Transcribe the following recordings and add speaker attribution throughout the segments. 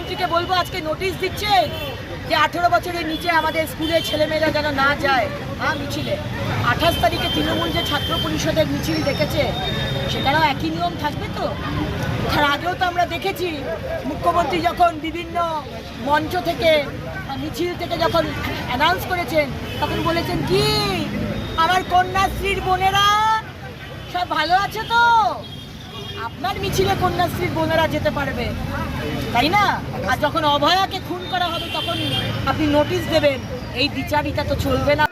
Speaker 1: মুখ্যমন্ত্রীকে বলব, আজকে নোটিশ দিচ্ছে যে আঠেরো বছরের নিচে আমাদের স্কুলের ছেলেমেয়েরা যেন না যায়। হ্যাঁ মিছিলে। আঠাশ তারিখে তৃণমূল যে ছাত্র পরিষদের মিছিল দেখেছে সেটারও একই নিয়ম থাকবে তো? তার আগেও তো আমরা দেখেছি, মুখ্যমন্ত্রী যখন বিভিন্ন মঞ্চ থেকে মিছিল থেকে যখন অ্যানাউন্স করেছেন, তখন বলেছেন কি? আমার কন্যাশ্রীর বোনেরা, সব ভালো আছে তো? আপনার মিছিলে কন্যাশ্রীর বোনেরা যেতে পারবে, তাই না? আর যখন অভয়াকে খুন করা হবে, তখন আপনি নোটিশ দেবেন, এই বিচারিতা তো চলবে না।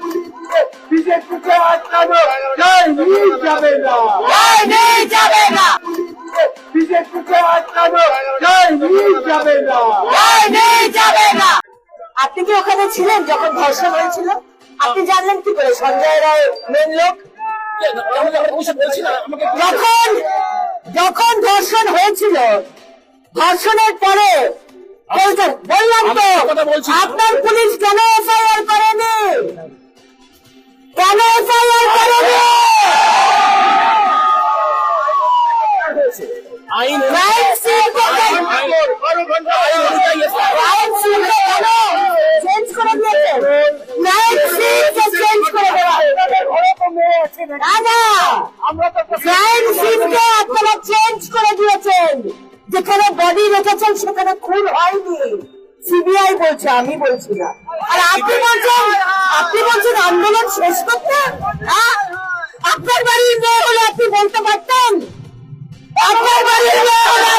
Speaker 1: আপনি কি ওখানে ছিলেন যখন ধর্ষণ হয়েছিল? আপনি জানলেন কি করে? সঞ্জয় রায় মেন লোক? যখন যখন ধর্ষণ হয়েছিল ধর্ষণের পরে বললাম তো আপনার পুলিশ কেন এফআইআর করেনি? কেন এফআইআর করেনি? আমি বলছি না আর আপনি বলছেন আপনি বলছেন আন্দোলন শেষ করতে হ্যাঁ? আপনার বাড়ির মেয়ে হলে আপনি বলতে পারতেন আপনার বাড়ির মেয়ে হলে?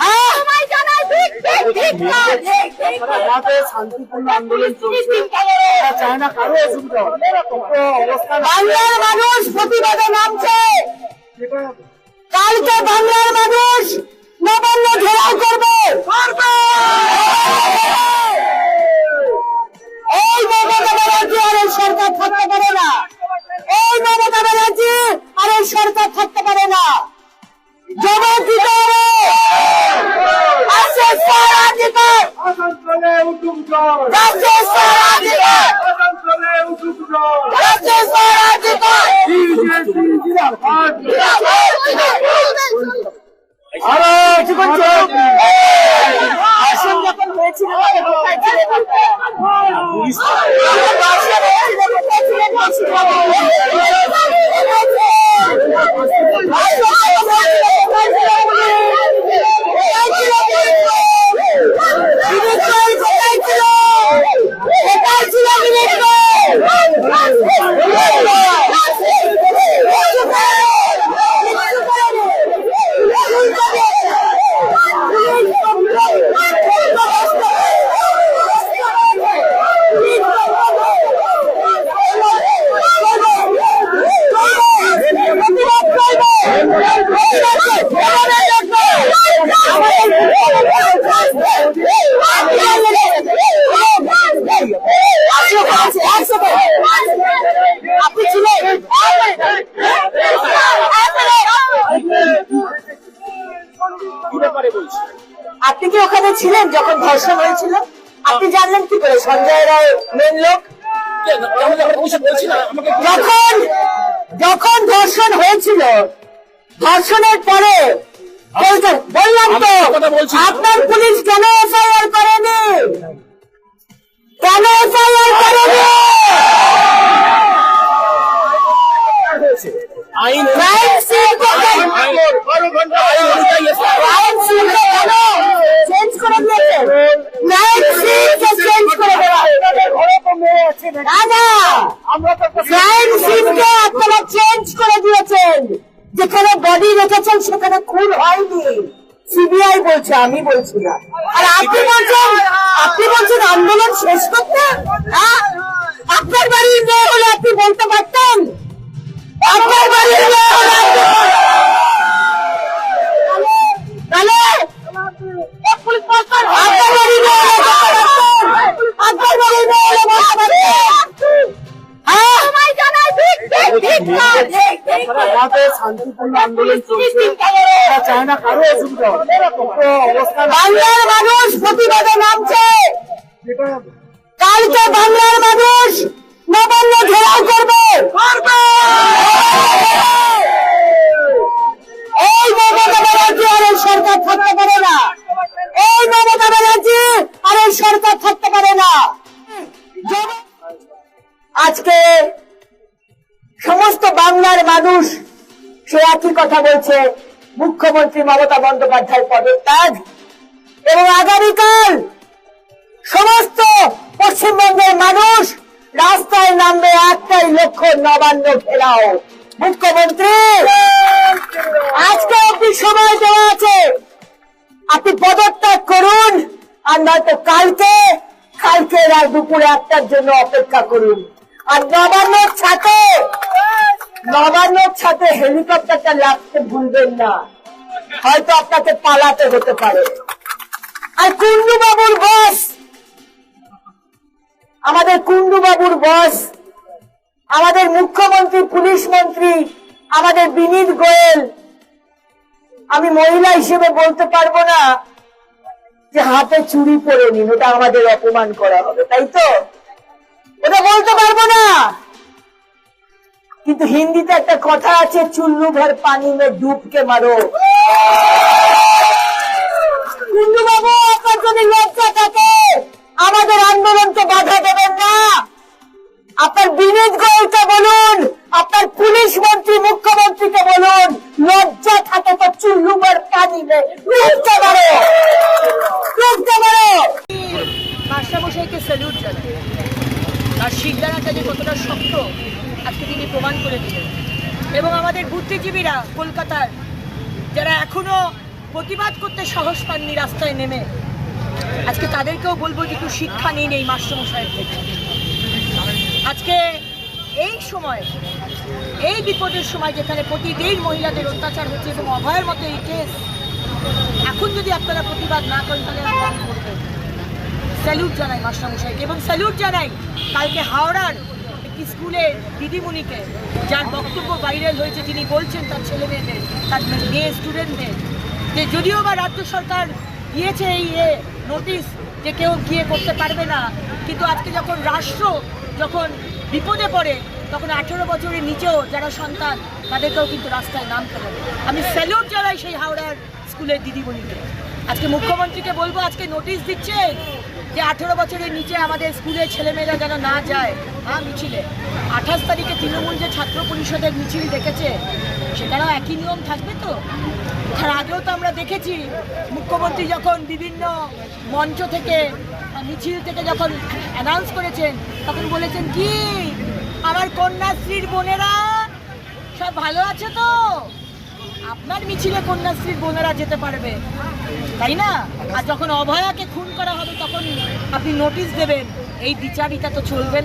Speaker 1: হ্যাঁ?
Speaker 2: শান্তিপূর্ণ আন্দোলন চলছে চায় না কারও অসুবিধা হোক। তো অবস্থান
Speaker 1: বাংলার মানুষ প্রতিবাদে নামছে। কালকে বাংলার মানুষ নবান্ন ঘেরাও করবে! এই মমতা ব্যানার্জি আর এই সরকার থাকতে পারে না। এই মমতা ব্যানার্জি আর এই সরকার থাকতে পারে না। জবাব দিতে হবে
Speaker 2: বিজেপি জিন্দাবাদ আরে
Speaker 1: আসন যখন হয়েছিল
Speaker 2: বলছি
Speaker 1: আপনি কি ওখানে ছিলেন যখন ধর্ষণ হয়েছিল আপনি জানলেন কি করে সঞ্জয় রায় মেন লোক যখন যখন ধর্ষণ হয়েছিল ধর্ষণের পরে বললাম তো আপনার পুলিশ কেন এফআইআর করেনি কেন এফআইআর করেনি
Speaker 2: আইন
Speaker 1: সিবিআই বলছে আমি বলছি না আর আপনি বলছেন আপনি বলছেন আন্দোলন শেষ করতে হ্যাঁ? আপনার বাড়ির মেয়ে হলে আপনি বলতে পারতেন আপনার বাড়ির মেয়ে হলে তাহলে আপনার বাড়ির মেয়ে হলে বলতে পারতেন আপনার বাড়ির মেয়ে হলে বলতে পারতেন হ্যাঁ
Speaker 2: আমাদের শান্তিপূর্ণ আন্দোলন চলছে বাংলার মানুষ প্রতিবাদে নামছে। কালকে বাংলার মানুষ নবান্ন
Speaker 1: ঘেরাও করবে। এই মমতা
Speaker 2: ব্যানার্জি
Speaker 1: আর এই সরকার থাকতে পারে না। এই মমতা ব্যানার্জি আর এই সরকার থাকতে পারে না। আজকে সমস্ত বাংলার মানুষ সে একই কথা বলছে? মুখ্যমন্ত্রী মমতা বন্দ্যোপাধ্যায় পদত্যাগ এবং আগামীকাল সমস্ত পশ্চিমবঙ্গের মানুষ রাস্তায় নামবে একটাই লক্ষ্য, নবান্ন ঘেরাও। মুখ্যমন্ত্রী, আজকে অব্দি সময় দেওয়া আছে। আপনি পদত্যাগ করুন, আর নয়তো কালকে কালকে রাত দুপুরে একটার জন্য অপেক্ষা করুন। আর নবান্নর ছাতে নবান্নর ছাতে হেলিকপ্টারটা লাগতে ভুলবেন না। হয়তো আপনাকে পালাতে হতে পারে। আর কুন্ডু বাবুর বস! আমাদের কুন্ডু বাবুর বস! আমাদের মুখ্যমন্ত্রী, পুলিশ মন্ত্রী, আমাদের বিনীত গোয়েল! আমি মহিলা হিসেবে বলতে পারব না যে হাতে চুরি পরে নিন, ওটা আমাদের অপমান করা হবে, তাই তো? ওটা বলতে পারব না! কিন্তু হিন্দিতে একটা কথা আছে চুল্লু ভর পানি মে ডুবকে মারো। কুন্ডু বাবু আপনার যদি লজ্জা থাকে আমাদের আন্দোলনকে বাধা দেবেন না। আপনার বিনীত গোয়েলকে বলুন আপনার পুলিশ মন্ত্রী মুখ্যমন্ত্রীকে বলুন লজ্জা থাকে তো চুল্লুবার পানি মে ডুবতে মারো। ডুবতে মারো।
Speaker 3: মাস্টারমশাইকে স্যালুট জানাই। তার শিকদারাটা যে কতটা শক্ত আজকে তিনি প্রমাণ করে দিলেন। এবং আমাদের বুদ্ধিজীবীরা কলকাতার, যারা এখনও প্রতিবাদ করতে সাহস পাননি রাস্তায় নেমে, আজকে তাদেরকেও বলব যে একটু শিক্ষা নিন এই মাস্টারমশাইয়ের থেকে আজকে এই সময়, এই বিপদের সময় যেখানে প্রতিদিন মহিলাদের অত্যাচার হচ্ছে এবং অভয়ের মতো এই কেস এখন যদি আপনারা প্রতিবাদ না করেন তাহলে স্যালুট জানাই মাস্টারমশাইকে এবং স্যালুট জানাই কালকে হাওড়ার স্কুলের দিদিমণিকে, যার বক্তব্য ভাইরাল হয়েছে, তিনি বলছেন তার ছেলে মেয়েদের তার মেয়ে স্টুডেন্টদের যে যদিও বা রাজ্য সরকার দিয়েছে এই এ নোটিশ যে কেউ গিয়ে করতে পারবে না, কিন্তু আজকে যখন রাষ্ট্র যখন বিপদে পড়ে, তখন আঠেরো বছরের নিচেও যারা সন্তান, তাদেরকেও কিন্তু রাস্তায় নামতে হবে। আমি স্যালুট জানাই সেই হাওড়ার স্কুলের দিদিমণিকে। আজকে মুখ্যমন্ত্রীকে বলব, আজকে নোটিশ দিচ্ছে যে আঠেরো বছরের নিচে আমাদের স্কুলের ছেলেমেয়েরা যেন না যায় হ্যাঁ মিছিলে। আঠাশ তারিখে তৃণমূল যে ছাত্র পরিষদের মিছিল দেখেছে সেখানেও একই নিয়ম থাকবে তো? তার আগেও তো আমরা দেখেছি, মুখ্যমন্ত্রী যখন বিভিন্ন মঞ্চ থেকে মিছিল থেকে যখন অ্যানাউন্স করেছেন, তখন বলেছেন, কি? আমার কন্যাশ্রীর বোনেরা সব ভালো আছে তো? আপনার মিছিলে কন্যাশ্রীর বোনেরা যেতে পারবে, তাই না? আর যখন অভয়াকে খুন করা হবে, তখন আপনি নোটিশ দেবেন, এই বিচারিতা তো চলবে